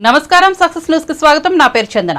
నమస్కారం సక్సెస్ న్యూస్కి స్వాగతం. నా పేరు చందన.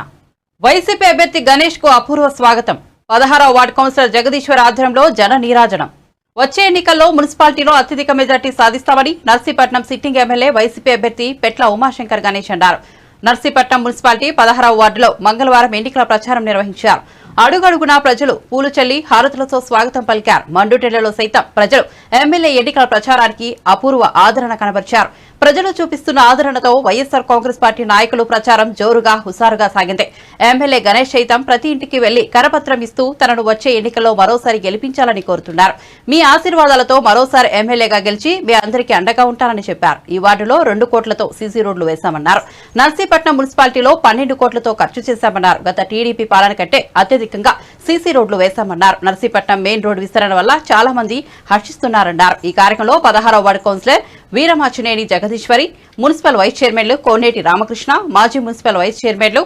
వైసీపీ అభ్యర్థి గణేష్కు అపూర్వ స్వాగతం. పదహారవ వార్డు కౌన్సిలర్ జగదీశ్వర్ ఆధ్వర్యంలో జన నీరాజనం. వచ్చే ఎన్నికల్లో మున్సిపాలిటీలో అత్యధిక మెజార్టీ సాధిస్తామని నర్సీపట్నం సిట్టింగ్ ఎమ్మెల్యే వైసీపీ అభ్యర్థి పెట్ల ఉమాశంకర్ గణేష్ అన్నారు. నర్సీపట్నం మున్సిపాలిటీ పదహారవ వార్డులో మంగళవారం ఎన్నికల ప్రచారం నిర్వహించారు. అడుగడుగునా ప్రజలు పూలు చల్లి హారతులతో స్వాగతం పలికారు. మండుటెళ్ళలో సైతం ప్రజలు ఎమ్మెల్యే ఎన్నికల ప్రచారానికి అపూర్వ ఆదరణ కనబరిచారు. ప్రజలు చూపిస్తున్న ఆదరణతో వైఎస్సార్ కాంగ్రెస్ పార్టీ నాయకులు ప్రచారం జోరుగా హుసారుగా సాగింది. ఎమ్మెల్యే గణేష్ సైతం ప్రతి ఇంటికి వెళ్ళి కరపత్రం ఇస్తూ తనను వచ్చే ఎన్నికల్లో మరోసారి గెలిపించాలని కోరుతున్నారు. మీ ఆశీర్వాదాలతో మరోసారి ఎమ్మెల్యేగా గెలిచి మీ అందరికీ అండగా ఉంటానని చెప్పారు. ఈ వార్డులో రెండు కోట్లతో సీసీ రోడ్లు వేశామన్నారు. నర్సీపట్నం మున్సిపాలిటీలో పన్నెండు కోట్లతో ఖర్చు చేశామన్నారు. గత టీడీపీ పాలన కంటే అత్యధికంగా సీసీ రోడ్లు వేశామన్నారు. నర్సీపట్నం మెయిన్ రోడ్డు విస్తరణ వల్ల చాలా మంది హర్షిస్తున్నారన్నారు. ఈ కార్యక్రమంలో పదహారవ ward councillor Veeramachineni Jagadeeswari municipal vice చైర్మన్లు కోనేటి రామకృష్ణ మాజీ మున్సిపల్ వైస్ చైర్మన్లు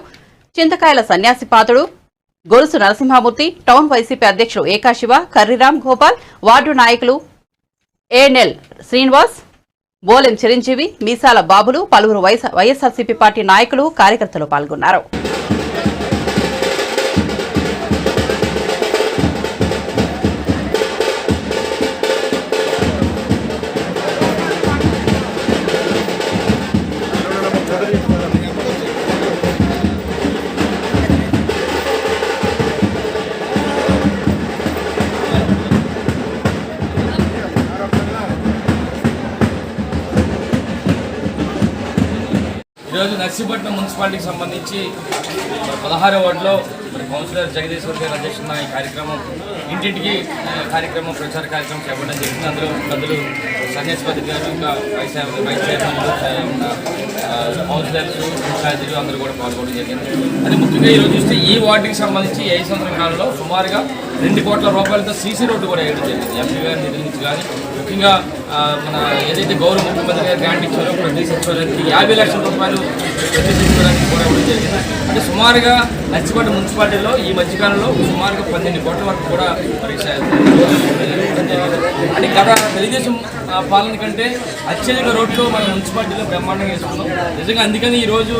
చింతకాయల సన్యాసి పాతుడు గొలుసు నరసింహమూర్తి టౌన్ వైసీపీ అధ్యక్షులు ఏకాశివ కర్రిరామ్ గోపాల్ వార్డు నాయకులు ఏఎన్ఎల్ శ్రీనివాస్ బోలెం చిరంజీవి మీసాల బాబులు పలువురు వైఎస్ఆర్సీపీ పార్టీ నాయకులు కార్యకర్తలు పాల్గొన్నారు. ఈరోజు నర్సీపట్నం మున్సిపాలిటీకి సంబంధించి మరి పదహారో వార్డులో మరి కౌన్సిలర్ జగదీశ్వర్ గారి అధ్యక్షతన ఈ కార్యక్రమం ఇంటింటికి కార్యక్రమం ప్రచార కార్యక్రమం చేపట్టడం జరిగింది. అందులో పెద్దలు సన్యాసిపతి గారు ఇంకా వైస్ వైస్ చైర్మన్ కౌన్సిలర్స్ ఇన్ఛార్జీలు అందరూ కూడా పాల్గొనడం జరిగింది. అది ముఖ్యంగా ఈరోజు చూస్తే ఈ వార్డుకి సంబంధించి ఐదు సంవత్సరం కాలంలో సుమారుగా రెండు కోట్ల రూపాయలతో సీసీ రోడ్డు కూడా వేయడం జరిగింది. ఎంపీ గారి నిధుల నుంచి కానీ ముఖ్యంగా మన ఏదైతే గౌరవ ముఖ్యమంత్రి గారు గ్రాంట్ ఇచ్చారో ప్రతి సచివాలయానికి యాభై లక్షల రూపాయలు ప్రతి సచివాలయానికి కూడా ఇవ్వడం జరిగింది. అంటే సుమారుగా నచ్చిపట్ట మున్సిపాలిటీలో ఈ మధ్యకాలంలో సుమారుగా పన్నెండు కోట్ల వరకు కూడా పరీక్ష అంటే గత తెలుగుదేశం పాలన కంటే అత్యధిక రోడ్లు మన మున్సిపాలిటీలో బ్రహ్మాండంగా వేసుకున్నాం నిజంగా అందుకని ఈరోజు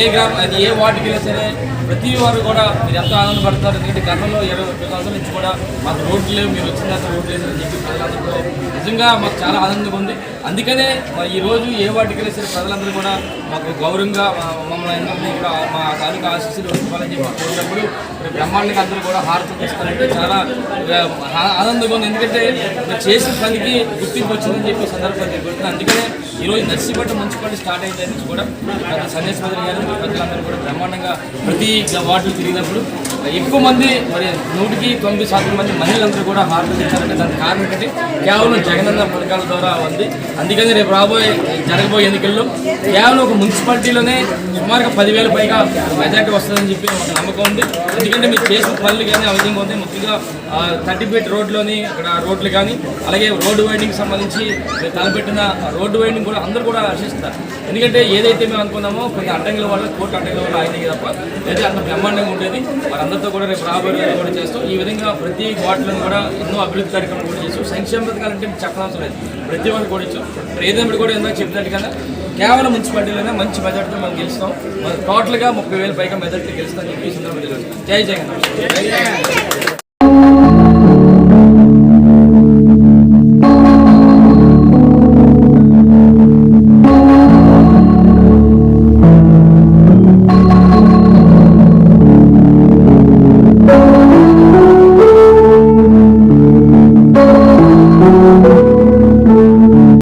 ఏ గ్రామం అది ఏ వార్డుకి వెళ్ళినా సరే ప్రతి వారు కూడా మీరు ఎంతో ఆనందపడతారు. ఎందుకంటే గతంలో ఇరవై ముప్పై సంవత్సరాల నుంచి కూడా మాకు రోడ్లు లేవు మీరు వచ్చిన తర్వాత రోడ్లు లేదని చెప్పి నిజంగా మాకు చాలా ఆనందంగా ఉంది. అందుకనే ఈరోజు ఏ వాటికి సరే ప్రజలందరూ కూడా మాకు గౌరవంగా మా- మమ్మల్ని కూడా మా తాలూకా ఆశీస్సులు ఇవ్వాలని చెప్పి కోరినప్పుడు బ్రహ్మాండంగా అందరూ కూడా హారతులు ఇస్తారంటే చాలా ఆనందంగా ఉంది. ఎందుకంటే చేసిన పనికి గుర్తింపు వచ్చిందని చెప్పి సందర్భంగా తెలియబడుతుంది అందుకనే ఈరోజు నర్సీపట్నం మున్సిపాలిటీ స్టార్ట్ అయిన నుంచి కూడా పెద్ద సన్యాసిపతి గారు ప్రజలందరూ కూడా బ్రహ్మాండంగా ప్రతి వార్డులు తిరిగినప్పుడు ఎక్కువ మంది మరి నూటికి తొమ్మిది శాతం మంది మహిళలందరూ కూడా హారతులు ఇచ్చారంటే దానికి కారణం ఏంటంటే కేవలం జగనన్న పథకాల ద్వారా ఉంది. అందుకని రేపు రాబోయే జరగబోయే ఎన్నికల్లో కేవలం ఒక మున్సిపాలిటీలోనే సుమారుగా పదివేల పైగా మెజార్టీ వస్తుందని చెప్పి ఒక నమ్మకం ఉంది. ఎందుకంటే మీరు చేసిన పనులు కానీ ఆ విధంగా ఉంది. ముఖ్యంగా థర్టీ ఫీట్ రోడ్లోని అక్కడ రోడ్లు కానీ అలాగే రోడ్డు వైడింగ్ సంబంధించి మీరు తలపెట్టిన రోడ్డు వైడింగ్ కూడా అందరూ కూడా హర్షిస్తారు ఎందుకంటే ఏదైతే మేము అనుకున్నామో కొన్ని అడ్డంకుల వల్ల కోర్టు అడ్డంకుల వల్ల అయినాయి తప్ప లేదా అంత బ్రహ్మాండంగా ఉండేది వారందరితో కూడా రేపు రాబోయే కూడా చేస్తాం ఈ విధంగా ప్రతి వార్డులను కూడా ఎన్నో అభివృద్ధి కార్యక్రమాలు కూడా చేస్తాం సంక్షేమ పథకాలు అంటే చెప్పనవసరం లేదు. ప్రతి వాళ్ళు కూడా ఇచ్చాం ఇప్పుడు కూడా ఎంతో చెప్పినట్టు కదా కేవలం మున్సిపాలిటీలోనే మంచి మెజార్టీతో మనం గెలుస్తాం. మనం టోటల్గా ముప్పై వేల పైగా మెజార్టీ గెలుస్తాం చెప్పి ఈ సందర్భంగా జై జగన్